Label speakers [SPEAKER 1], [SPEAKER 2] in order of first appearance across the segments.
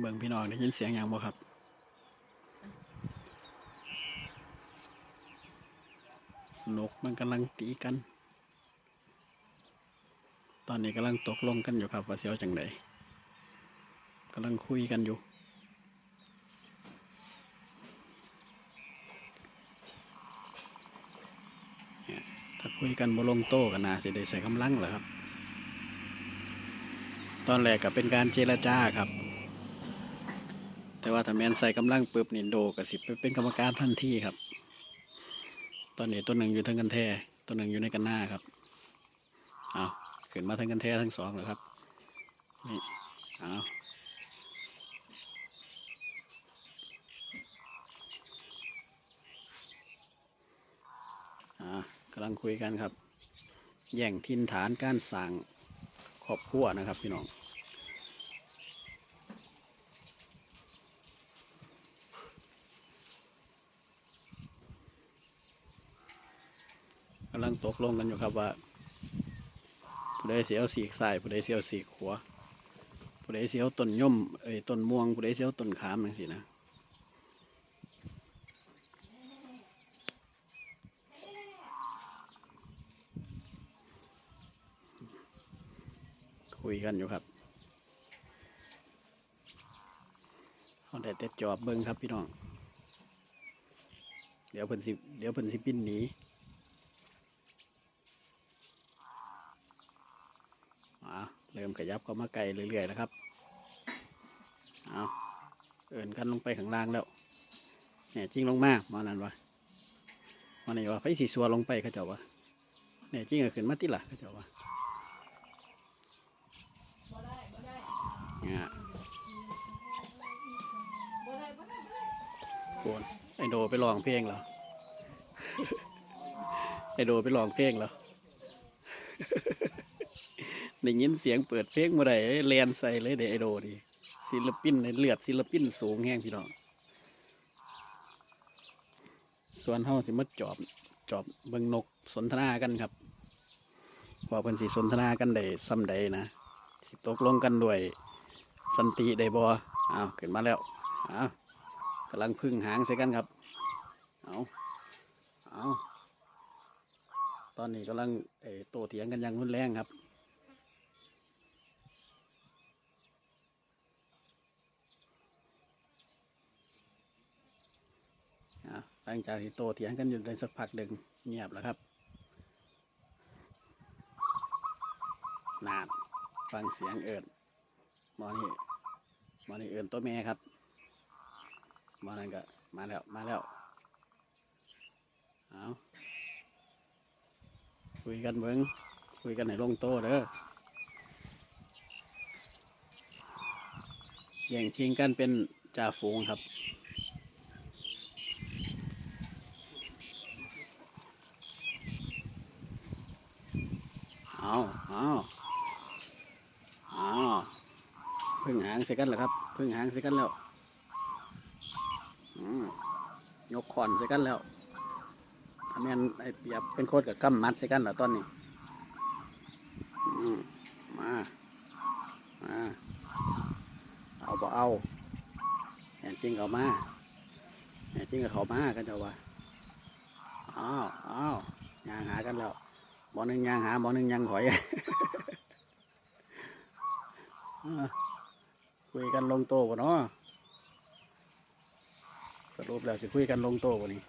[SPEAKER 1] เบิ่งพี่น้องได้ยินเสียงอย่างบ่ครับนกมันกำลังตีกัน ตอนนี้กำลังตกลงกันอยู่ครับ ว่าเสียวจังใดกำลังคุยกันอยู่ ถ้าคุยกันบ่ลงโต้กันนาสิได้ใส่กำลังเหรอครับ ตอนแรกก็เป็นการเจรจาครับ แต่ว่าถ้าแมนใส่กำลังปึ๊บนี่โดกับสิไปเป็นกรรมการทันทีครับ ตอนนี้ตัวหนึ่งอยู่ทั้งกันแท้ตัวหนึ่งอยู่ในกันหน้าครับเอาขึ้นมาทั้งกันแท้ทั้งสองเลยครับนี่เอาอ่ากำลังคุยกันครับ แย่งทินฐานการสั่งครอบครัวนะครับพี่น้อง กำลังตกลงกันอยู่ครับว่าผู้ใดเสียวสีกซ้ายผู้ใดเสียวสีกขวผู้ใดเสียวต้นย่อมเอ้ยต้นม่วงผู้ใดเสียวต้นขามจังสินะคุยกันอยู่ครับเขาได้แต่จอบเบิ้งครับพี่น้อง เดี๋ยวเพิ่นสิ เดี๋ยวเพิ่นสิปิ้นหนี อ่า เริ่มขยับเข้ามาไกลเรื่อยๆแล้วครับ เอาเอินกันลงไปข้างล่างแล้วเนี่ยจริงลงมามานั่นวะมาไหนวะไฟสีสัวลงไปเขาเจ้าวะเนี่ยจริงก็ขึ้นมาติล่ะเขาเจ้าวะเนี่ยโคนไอโดไปลองเพลงเหรอไอโดไปลองเพลงเหรอ ได้ยินเสียงเปิดเพลงเมื่อไรแลนใส่เลยเดไอโดดีศิลปินในเลือดศิลปินสูงแห้งพี่น้องส่วนเฮาสิมาจอบจอบเบิ่งนกสนทนากันครับว่าเพิ่นสิสนทนากันได้ซ้ำใดนะสิตกลงกันด้วยสันติได้บ่อ้าวขึ้นมาแล้วอ้าวกำลังพึ่งหางใส่กันครับเอาเอาตอนนี้กำลังโตเถียงกันอย่างรุนแรงครับ อะ หลังจากที่โตเถียงกันอยู่ได้สักพักหนึ่งเงียบแล้วครับนานฟังเสียงเอิญมอนี่มอนี่เอิญตัวแม่ครับมอนั่นก็มาแล้วมาแล้วเอาคุยกันเบิ้งคุยกันให้ลงโตเด้อแย่งชิงกันเป็นจ่าฝูงครับ เอาเอาเอา พึ่งหางใส่กันแล้วครับพึ่งหางใส่กันแล้วอยกขอนใส่กันแล้วถ้าแม่นไอเปียบเป็นโคตรกับกำมัดใส่กันแล้วตอนนี้มามาเอาบ่เอาแอนจริงเอามาแอนจริงกับเขามากันเจ้าว่าอ้าวอ้าวยางหากันแล้วหมอหนึ่งยางหาหมอหนึ่งยางหอยอ่า คุยกันลงโตป่เนาะสรุปแล้วสิคุยกันลงโตป่นี่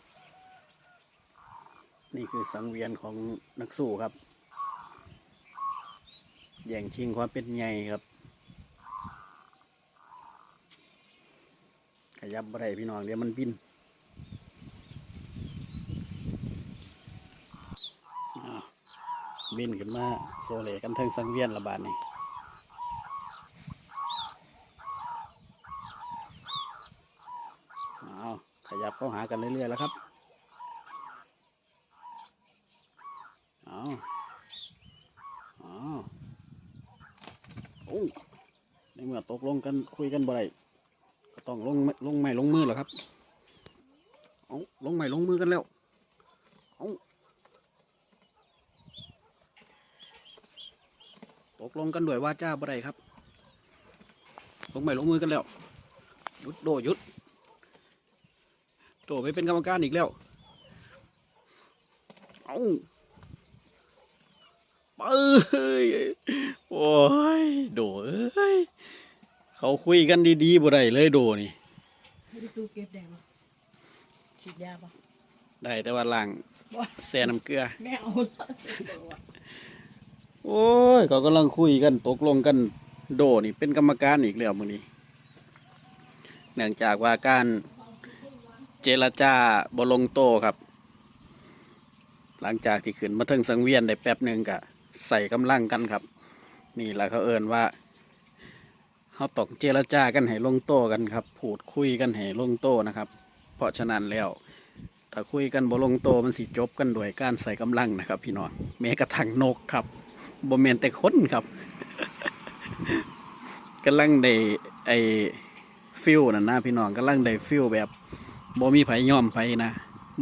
[SPEAKER 1] นี่คือสังเวียนของนักสู้ครับแย่งชิงความเป็นใหญ่ครับ ขยับบ่ได้พี่น้องเดี๋ยวมันบินบินขึ้นมาโซเลกันเทิงสังเวียนระบาดนี่อ้าวข ยับเข้าหากันเรื่อยๆแล้วครับอ้าวอ้าโอ้ในเมื่อตกลงกันคุยกันบ่ได้ก็ต้องลงลงไม้ลงมือแล้วครับเอาลงไม้ลงมือกันแล้วเอาตกลงกันด้วยว่าจ้าบ่ได้ครับ ลงไม่ลงมือกันแล้วยุดโดยุด โดไปเป็นกรรมการอีกแล้ว เอาไปโอ้ย โดเอ้ย เขาคุยกันดีๆบ่ได้เลยโดนี่
[SPEAKER 2] ไม่ได้ตู้เก็บแดงปะฉีดยาปะ
[SPEAKER 1] ได้แต่ว่าล่าง
[SPEAKER 2] ว่า
[SPEAKER 1] แซ่น้ำเกลือ
[SPEAKER 2] แม่เอาละ
[SPEAKER 1] โอ้ยเขากำลังคุยกันตกลงกันโดนี่เป็นกรรมการอีกแล้วมื้อนี้ เนื่องจากว่าการ เจรจาบลงโตครับ หลังจากที่ขึ้นมาถึงสังเวียนได้แป๊บหนึ่งก็ใส่กำลังกันครับ นี่แหละเขาเอินว่าเขาต้องเจรจากันให้ลงโตกันครับพูดคุยกันให้ลงโตนะครับ เพราะฉะนั้นแล้วถ้าคุยกันบ่ลงโตมันสิจบกันด้วยการใส่กำลังนะครับ พี่น้องแม้กระทั่งนกครับบ่แมนแต่คนครับกำลังได้ไอฟิลนั่นนะพี่น้องกำลังได้ฟิลแบบ บ่มีไผย่อมไผนะ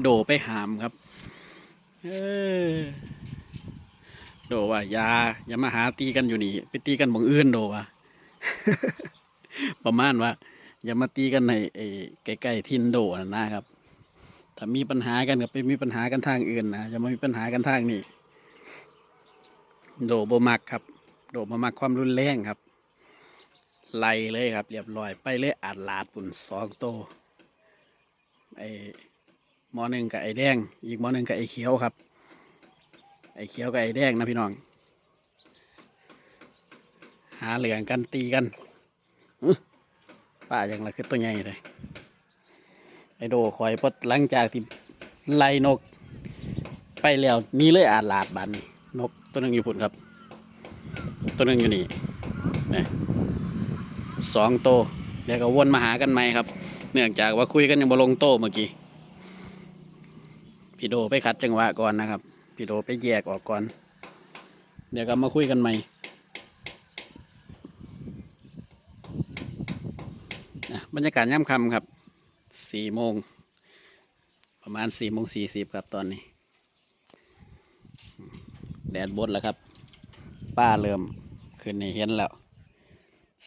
[SPEAKER 1] โดไปหามครับ เออโดว่าอย่าอย่ามาหาตีกันอยู่นี่ ไปตีกันบงอื่นโดว่า ประมาณว่า อย่ามาตีกันในไอ้ใกล้ๆทินโดนะนะครับ ถ้ามีปัญหากันก็ไปมีปัญหากันทางอื่นนะอย่ามามีปัญหากันทางนี้โดบ่มักครับ โดบ่มักความรุนแรงครับ ไล่เลยครับ เรียบร้อยไปเลยอาดลาดปุ่นสองโต ไอ้หมอหนึ่งกับไอ้แดง อีกหมอหนึ่งกับไอ้เขียวครับ ไอ้เขียวกับไอ้แดงนะพี่น้อง หาเหลืองกันตีกันป้าอย่างไรคือตัวใหญ่เลยไอ้โดคอยพอหลังจากที่ไล่นก ไปแล้วนี่เลยอาลาดบันนกตัวหนึ่งอยู่พุ่นครับ ตัวหนึ่งอยู่นี่นี่สองโตวเดี๋ยวก็วนมาหากันใหมครับ เนื่องจากว่าคุยกันยังบ่ลงโตะเมื่อกี้ พี่โดไปคัดจังหวะก่อนนะครับ พี่โดไปแยกออกก่อน เดี๋ยวก็มาคุยกันใหม่บรรยากาศย่ำคำครับสี่โมง ประมาณสี่โมงสี่สิบครับตอนนี้ แดดบดแล้วครับ ป้าเริ่ม ขึ้นในเห็นแล้ว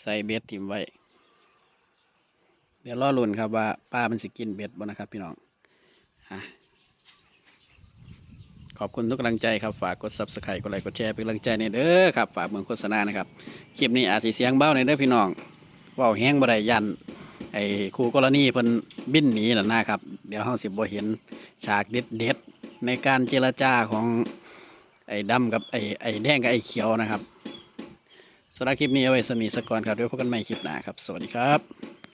[SPEAKER 1] ใส่เบ็ดทิมไว้ เดี๋ยวรอลุ่นครับว่าป้ามันสิกินเบ็ดบ่นะครับ พี่น้องขอบคุณทุกกำลังใจครับ ฝากกด subscribe กดไลค์กดแชร์เป็นกำลังใจในอยเด้อครับฝากเมืองโฆษณานะครับคลิปนี้อาจสิเสียงเบ้าในเด้อพี่น้องเว้าแห้งบ่ได้ยันไอ้คู่กรณีเพิ่นบินหนีหน่ะนะครับ เดี๋ยวเฮาสิบ่เห็นฉากเด็ดๆในการเจรจาของไอ้ดำกับไอ้ไอ้แดงกับไอ้เขียวนะครับสำหรับคลิปนี้เอาไว้สมีสกก่อนครับเดี๋ยวพบกันใหม่คลิปหน้าครับ สวัสดีครับ